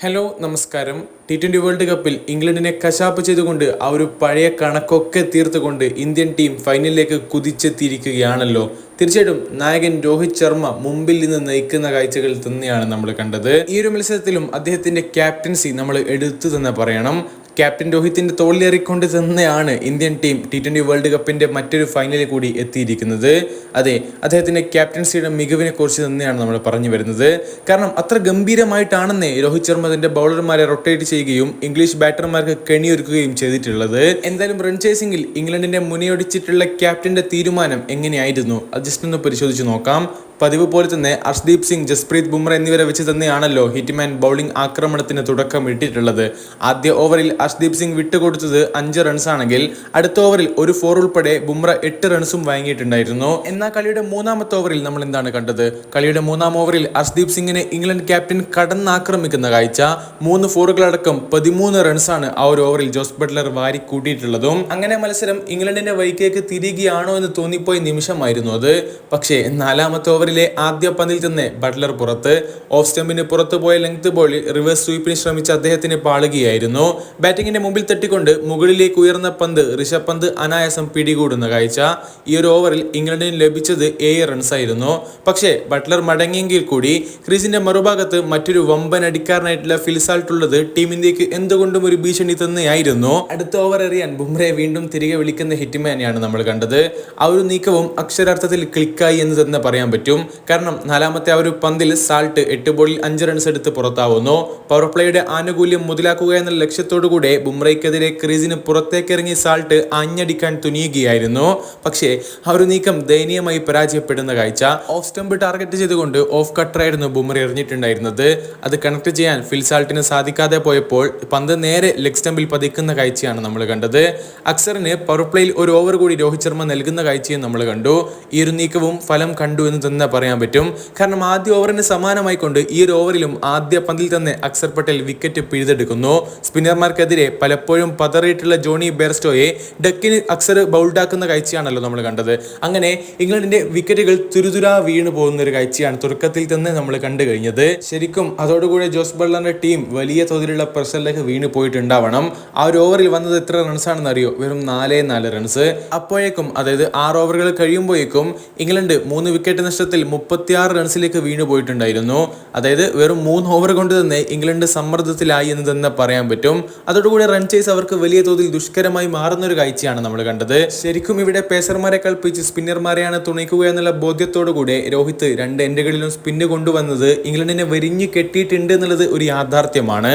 Hello നമസ്കാരം. T twenty world കപ്പിൽ ഇംഗ്ലണ്ടിനെ കശാപ്പ് ചെയ്തുകൊണ്ട് ആ ഒരു പഴയ കണക്കൊക്കെ തീർത്തുകൊണ്ട് ഇന്ത്യൻ ടീം ഫൈനലിലേക്ക് കുതിച്ചെത്തിയിരിക്കുകയാണല്ലോ. തീർച്ചയായിട്ടും നായകൻ രോഹിത് ശർമ്മ മുമ്പിൽ നിന്ന് നയിക്കുന്ന കാഴ്ചകൾ തന്നെയാണ് നമ്മൾ കണ്ടത്. ഈ ഒരു മത്സരത്തിലും അദ്ദേഹത്തിന്റെ ക്യാപ്റ്റൻസി നമ്മൾ എടുത്തു തന്നെ പറയണം. ക്യാപ്റ്റൻ രോഹിത്തിന്റെ തോളിലേറിക്കൊണ്ട് തന്നെയാണ് Indian team T twenty world കപ്പിന്റെ മറ്റൊരു ഫൈനലിൽ കൂടി എത്തിയിരിക്കുന്നത്. അതെ അദ്ദേഹത്തിന്റെ ക്യാപ്റ്റൻസിയുടെ മികവിനെ കുറിച്ച് തന്നെയാണ് നമ്മൾ പറഞ്ഞു വരുന്നത്. കാരണം അത്ര ഗംഭീരമായിട്ടാണെന്നേ രോഹിത് ശർമ്മ തന്റെ ബൗളർമാരെ റൊട്ടേറ്റ് ചെയ്യുകയും ഇംഗ്ലീഷ് ബാറ്റർമാർക്ക് കെണിയൊരുക്കുകയും ചെയ്തിട്ടുള്ളത്. എന്തായാലും റൺ ചേസിംഗിൽ ഇംഗ്ലണ്ടിന്റെ മുനയൊടിച്ചിട്ടുള്ള ക്യാപ്റ്റന്റെ തീരുമാനം എങ്ങനെയായിരുന്നു? അത് ജസ്റ്റ് ഒന്ന് പരിശോധിച്ച് നോക്കാം. പതിവ് പോലെ തന്നെ അർഷ്ദീപ് സിംഗ് ജസ്പ്രീത് ബുംറ എന്നിവരെ വെച്ച് തന്നെയാണല്ലോ ഹിറ്റ്മാൻ ബൗളിംഗ് ആക്രമണത്തിന് തുടക്കം ഇട്ടിട്ടുള്ളത്. ആദ്യ ഓവറിൽ അർഷ്ദീപ് സിംഗ് വിട്ടുകൊടുത്തത് അഞ്ച് റൺസാണെങ്കിൽ അടുത്ത ഓവറിൽ ഒരു ഫോർ ഉൾപ്പെടെ ബുംറ എട്ട് റൺസും വാങ്ങിയിട്ടുണ്ടായിരുന്നു. എന്നാൽ കളിയുടെ മൂന്നാമത്തെ ഓവറിൽ നമ്മൾ എന്താണ് കണ്ടത്? കളിയുടെ മൂന്നാം ഓവറിൽ അർഷ്ദീപ് സിംഗിനെ ഇംഗ്ലണ്ട് ക്യാപ്റ്റൻ കടന്നാക്രമിക്കുന്ന കാഴ്ച മൂന്ന് ഫോറുകളടക്കം പതിമൂന്ന് റൺസാണ് ആ ഒരു ഓവറിൽ ജോസ് ബട്ട്ലർ വാരി കൂട്ടിയിട്ടുള്ളതും. അങ്ങനെ മത്സരം ഇംഗ്ലണ്ടിന്റെ വൈക്കേക്ക് തിരികെയാണോ എന്ന് തോന്നിപ്പോയ നിമിഷമായിരുന്നു അത്. പക്ഷേ നാലാമത്തെ ഓവറിലെ ആദ്യ പന്തിൽ തന്നെ ബട്ട്ലർ പുറത്ത്. ഓഫ് സ്റ്റമ്പിന് പുറത്തു പോയ ലെങ്ത് ബോളിൽ റിവേഴ്സ് സ്വീപ്പിന് ശ്രമിച്ച അദ്ദേഹത്തിന് പാളുകയായിരുന്നു. ബാറ്റിംഗിന്റെ മുമ്പിൽ തട്ടിക്കൊണ്ട് മുകളിലേക്ക് ഉയർന്ന പന്ത് ഋഷഭ് പന്ത് അനായാസം പിടികൂടുന്ന കാഴ്ച ഈ ഒരു ഓവറിൽ ഇംഗ്ലണ്ടിന് ലഭിച്ചത് ഏഴ് റൺസ് ആയിരുന്നു. പക്ഷേ ബട്ട്ലർ മടങ്ങിയെങ്കിൽ കൂടി ക്രീസിന്റെ മറുഭാഗത്ത് മറ്റൊരു വമ്പൻ അടിക്കാരനായിട്ടുള്ള ഫിൽസാൾട്ടുള്ളത് ടീം ഇന്ത്യയ്ക്ക് എന്തുകൊണ്ടും ഒരു ഭീഷണി തന്നെയായിരുന്നു. അടുത്ത ഓവർ എറിയാൻ ബുംറയെ വീണ്ടും തിരികെ വിളിക്കുന്ന ഹിറ്റ്മാനെയാണ് നമ്മൾ കണ്ടത്. ആ ഒരു നീക്കവും അക്ഷരാർത്ഥത്തിൽ ക്ലിക്കായി എന്ന് തന്നെ പറയാൻ പറ്റും. കാരണം നാലാമത്തെ ആ ഒരു പന്തിൽ സാൾട്ട് എട്ട് ബോളിൽ അഞ്ച് റൺസ് എടുത്ത് പുറത്താവുന്നു. പവർ പ്ലേയുടെ ആനുകൂല്യം മുതലാക്കുക എന്ന ലക്ഷ്യത്തോടു കൂടെ ബുംറയ്ക്കെതിരെ ക്രീസിന് പുറത്തേക്കിറങ്ങി സാൾട്ട് അഞ്ഞടിക്കാൻ തുനിയുകയായിരുന്നു. പക്ഷേ ആ ഒരു നീക്കം ദയനീയമായി പരാജയപ്പെടുന്ന കാഴ്ച ഓഫ് സ്റ്റംപ് ടാർഗറ്റ് ചെയ്തുകൊണ്ട് ഓഫ് കട്ടറായിരുന്നു ബുംറ എറിഞ്ഞിട്ടുണ്ടായിരുന്നത്. അത് കണക്ട് ചെയ്യാൻ ഫിൽ സാൾട്ടിന് സാധിക്കാതെ പോയപ്പോൾ പന്ത് നേരെ ലെഗ് സ്റ്റംപിൽ പതിക്കുന്ന കാഴ്ചയാണ് നമ്മൾ കണ്ടത്. അക്സറിന് പവർ പ്ലേയിൽ ഒരു ഓവർ കൂടി രോഹിത് ശർമ്മ നൽകുന്ന കാഴ്ചയും നമ്മൾ കണ്ടു. ഈ ഒരു നീക്കവും ഫലം കണ്ടു എന്ന് തന്നെ പറയാൻ പറ്റും. കാരണം ആദ്യ ഓവറിന് സമാനമായിക്കൊണ്ട് ഈ ഒരു ഓവറിലും ആദ്യ പന്തിൽ തന്നെ അക്സർ പട്ടേൽ വിക്കറ്റ് പിഴുതെടുക്കുന്നു. സ്പിന്നർമാർക്കെതിരെ പലപ്പോഴും പതറിയിട്ടുള്ള ജോണി ബെയർസ്റ്റോയെ ഡക്കിന് അക്സർ ബൗൾഡാക്കുന്ന കാഴ്ചയാണല്ലോ നമ്മൾ കണ്ടത്. അങ്ങനെ ഇംഗ്ലണ്ടിന്റെ വിക്കറ്റുകൾ തുരുതുരാ വീണു പോകുന്ന ഒരു കാഴ്ചയാണ് തുടക്കത്തിൽ തന്നെ നമ്മൾ കണ്ടു കഴിഞ്ഞത്. ശരിക്കും അതോടുകൂടി ജോസ് ബള്ളറിന്റെ ടീം വലിയ തോതിലുള്ള പ്രഷറിലേക്ക് വീണു പോയിട്ടുണ്ടാവണം. ആ ഒരു ഓവറിൽ വന്നത് എത്ര റൺസ് ആണെന്ന് അറിയോ വെറും നാലേ നാല് റൺസ്. അപ്പോഴേക്കും അതായത് ആറ് ഓവറുകൾ കഴിയുമ്പോഴേക്കും ഇംഗ്ലണ്ട് മൂന്ന് വിക്കറ്റ് നഷ്ടത്തിൽ മുപ്പത്തിയാറ് റൺസിലേക്ക് വീണു പോയിട്ടുണ്ടായിരുന്നു. അതായത് വെറും മൂന്ന് ഓവർ കൊണ്ട് തന്നെ ഇംഗ്ലണ്ട് സമ്മർദ്ദത്തിലായി എന്ന് തന്നെ പറയാൻ പറ്റും. അതോടുകൂടി റൺ ചേസ് അവർക്ക് വലിയ തോതിൽ ദുഷ്കരമായി മാറുന്ന ഒരു കാഴ്ചയാണ് നമ്മൾ കണ്ടത്. ശരിക്കും ഇവിടെ പേസർമാരെ കൽപ്പിച്ച് സ്പിന്നർമാരെയാണ് തുണയ്ക്കുക എന്നുള്ള ബോധ്യത്തോടുകൂടെ രോഹിത് രണ്ട് എൻഡുകളിലും സ്പിന്ന് കൊണ്ടുവന്നത് ഇംഗ്ലണ്ടിനെ വെരിഞ്ഞു കെട്ടിയിട്ടുണ്ട് എന്നുള്ളത് ഒരു യാഥാർത്ഥ്യമാണ്.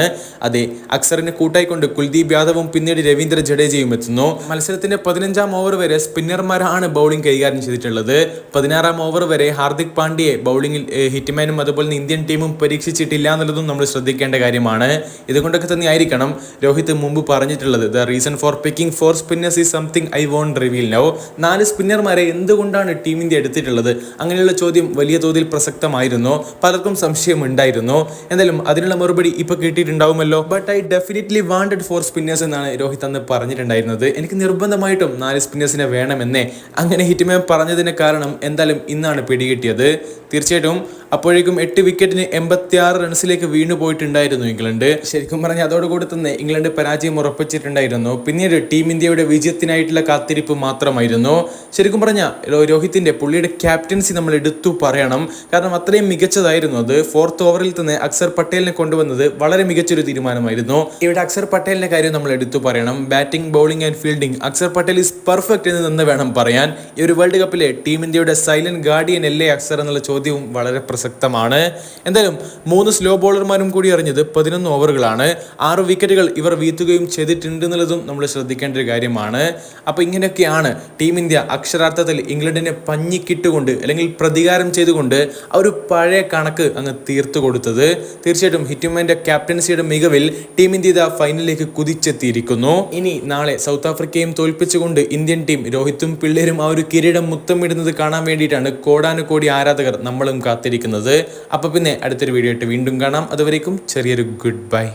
അതെ അക്സറിനെ കൂട്ടായിക്കൊണ്ട് കുൽദീപ് യാദവും പിന്നീട് രവീന്ദ്ര ജഡേജയും എത്തുന്നു. മത്സരത്തിന്റെ പതിനഞ്ചാം ഓവർ വരെ സ്പിന്നർമാരാണ് ബൗളിംഗ് കൈകാര്യം ചെയ്തിട്ടുള്ളത്. പതിനാറാം ഓവർ വരെ ഹാർദിക് പാണ്ഡ്യയെ ബൗളിംഗിൽ ഹിറ്റ്മാനും അതുപോലെ ഇന്ത്യൻ ടീമും പരീക്ഷിച്ചിട്ടില്ല എന്നുള്ളതും നമ്മൾ ശ്രദ്ധിക്കേണ്ട കാര്യമാണ്. ഇതുകൊണ്ടൊക്കെ തന്നെ ആയിരിക്കണം രോഹിത് മുമ്പ് പറഞ്ഞിട്ടുള്ളത് the reason for picking four spinners is something I won't reveal no നാല് സ്പിന്നർമാരെ എന്തുകൊണ്ടാണ് ടീം ഇന്ത്യ എടുത്തിട്ടുള്ളത്? അങ്ങനെയുള്ള ചോദ്യം വലിയ തോതിൽ പ്രസക്തമായിരുന്നു. പലർക്കും സംശയമുണ്ടായിരുന്നു. എന്തായാലും അതിനുള്ള മറുപടി ഇപ്പൊ കിട്ടിയിട്ടുണ്ടാവുമല്ലോ. But I definitely wanted four spinners എന്നാണ് രോഹിത് അന്ന് പറഞ്ഞിട്ടുണ്ടായിരുന്നത്. എനിക്ക് നിർബന്ധമായിട്ടും നാല് സ്പിന്നേഴ്സിനെ വേണമെന്നേ. അങ്ങനെ ഹിറ്റ്മാൻ പറഞ്ഞതിന് കാരണം എന്തായാലും ഇന്നാണ് പിടികിട്ടിയത്. തീർച്ചയായിട്ടും അപ്പോഴേക്കും എട്ട് വിക്കറ്റിന് എൺപത്തി റൺസിലേക്ക് വീണു പോയിട്ടുണ്ടായിരുന്നു ഇംഗ്ലണ്ട്. ശരിക്കും പറഞ്ഞാൽ അതോടുകൂടി തന്നെ ഇംഗ്ലണ്ട് പരാജയം ഉറപ്പിച്ചിട്ടുണ്ടായിരുന്നു. പിന്നീട് ടീം ഇന്ത്യയുടെ വിജയത്തിനായിട്ടുള്ള കാത്തിരിപ്പ് മാത്രമായിരുന്നു. ശരിക്കും പറഞ്ഞാൽ രോഹിത്തിന്റെ പുള്ളിയുടെ ക്യാപ്റ്റൻസി നമ്മൾ എടുത്തു പറയണം. കാരണം അത്രയും മികച്ചതായിരുന്നു അത്. ഫോർത്ത് ഓവറിൽ തന്നെ അക്സർ പട്ടേലിനെ കൊണ്ടുവന്നത് വളരെ മികച്ചൊരു തീരുമാനമായിരുന്നു. ഇവിടെ അക്സർ പട്ടേലിന്റെ കാര്യം നമ്മൾ എടുത്തു പറയണം. Batting bowling and fielding Axar Patel is perfect എന്ന് തന്നെ വേണം പറയാൻ. ഈ ഒരു വേൾഡ് കപ്പിലെ ടീം ഇന്ത്യയുടെ സൈലന്റ് ഗാർഡിയൻ അല്ലേ അക്സർ എന്നുള്ള ചോദ്യവും വളരെ പ്രസക്തമാണ്. എന്തായാലും മൂന്ന് സ്ലോ ബോളർമാരും കൂടി അറിഞ്ഞത് പതിനൊന്ന് ഓവറുകളാണ് ആറ് വിക്കറ്റുകൾ ഇവർ വീത്തുകയും ചെയ്തിട്ടുണ്ട് എന്നുള്ളതും നമ്മൾ ശ്രദ്ധിക്കേണ്ട ഒരു കാര്യമാണ്. അപ്പോൾ ഇങ്ങനെയൊക്കെയാണ് ടീം ഇന്ത്യ അക്ഷരാർത്ഥത്തിൽ ഇംഗ്ലണ്ടിനെ പഞ്ഞിക്കിട്ടുകൊണ്ട് അല്ലെങ്കിൽ പ്രതികാരം ചെയ്തുകൊണ്ട് ആ ഒരു പഴയ കണക്ക് അങ്ങ് തീർത്തു കൊടുത്തത്. തീർച്ചയായിട്ടും ഹിറ്റ്മാന്റെ ക്യാപ്റ്റൻസിയുടെ മികവിൽ ടീം ഇന്ത്യ ഇതാ ഫൈനലിലേക്ക് കുതിച്ചെത്തിയിരിക്കുന്നു. ഇനി നാളെ സൗത്ത് ആഫ്രിക്കയും തോൽപ്പിച്ചുകൊണ്ട് ഇന്ത്യൻ ടീം രോഹിത്തും പിള്ളേരും ആ ഒരു കിരീടം മുത്തമിടുന്നത് കാണാൻ വേണ്ടിയിട്ടാണ് കോടാനുകോടി ആരാധകർ നമ്മളും കാത്തിരിക്കുന്നത്. അപ്പോൾ പിന്നെ അടുത്തൊരു വീഡിയോ ആയിട്ട് വീണ്ടും കാണാം. അതുവരേക്കും ചെറിയൊരു ഗുഡ് ബൈ